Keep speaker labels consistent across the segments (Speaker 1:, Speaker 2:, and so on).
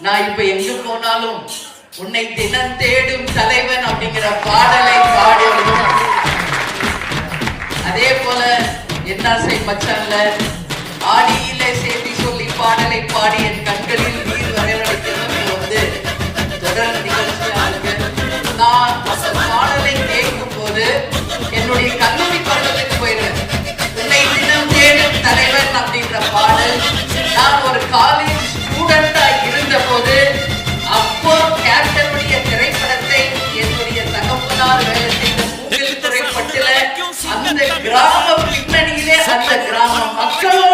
Speaker 1: நான் இப்ப எங்க போனாலும் உன்னை தினம் தேடும் தலைவன் அப்படிங்கிற பாடலை பாடி அதே போல என்ன என்னாசை மச்சான்ல ஆடியில சேர்த்து சொல்லி பாடலை பாடிய அந்த கிராம பின்னணியிலே அந்த கிராம மக்களோடு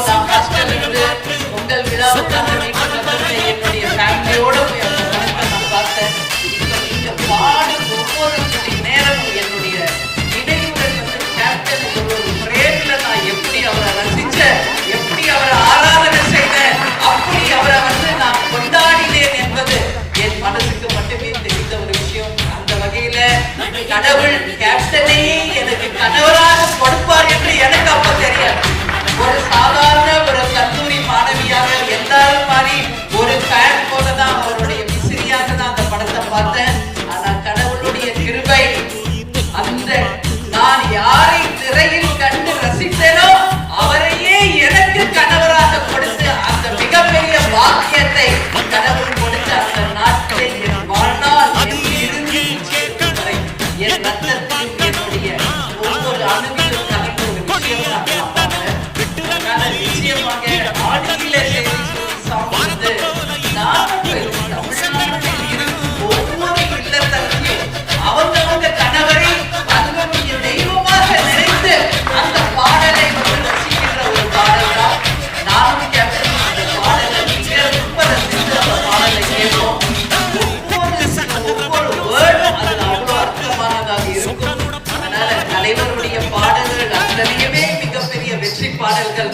Speaker 1: நாம் ஹாஸ்டலிருந்து உங்கள் விழாவுக்காக என்னுடைய ஃபேமிலியோடு பார்த்த பாடு ஒவ்வொரு நேரமும் என்னுடைய நினைவுகள் கேப்டன் ஒரு பிரேரில் நான் எப்படி அவரை ரசித்த எப்படி அவரை ஆராதனை செய்த அப்படி அவரை வந்து நான் கொண்டாடினேன் என்பது என் மனசுக்கு மட்டுமே தெரிந்த ஒரு விஷயம். அந்த வகையில கடவுள் கேப்டனே எனக்கு கணவராக கொடுப்பார் என்று எனக்கு அப்ப தெரியாது.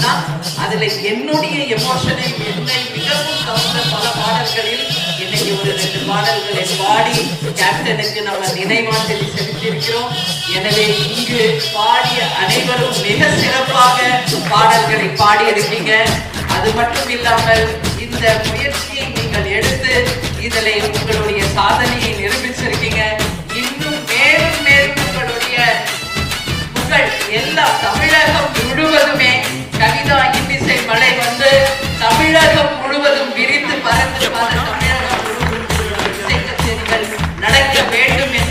Speaker 1: ஆனால் அதுல என்னுடைய எமோஷனை என்னை மிகவும் கவர்ந்த பல பாடல்களில் இன்னைக்கு ஒரு ரெண்டு பாடல்களை பாடி கேப்டனுக்கு நம்ம நினைவாஞ்சலி செலுத்தியிருக்கிறோம். எனவே இங்கு பாடிய அனைவரும் மிக சிறப்பாக பாடல்களை பாடியிருக்கீங்க அது மட்டும் இல்லாமல் இந்த முயற்சியை நீங்கள் எடுத்து இதில் உங்களுடைய சாதனையை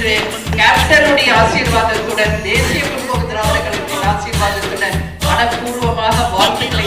Speaker 1: என்று கேப்டனுடைய ஆசீர்வாதத்துடன் தேசிய குடும்ப திராவிட கழகத்தின் ஆசீர்வாதத்துடன் மனப்பூர்வமாக வாழ்த்துக்களை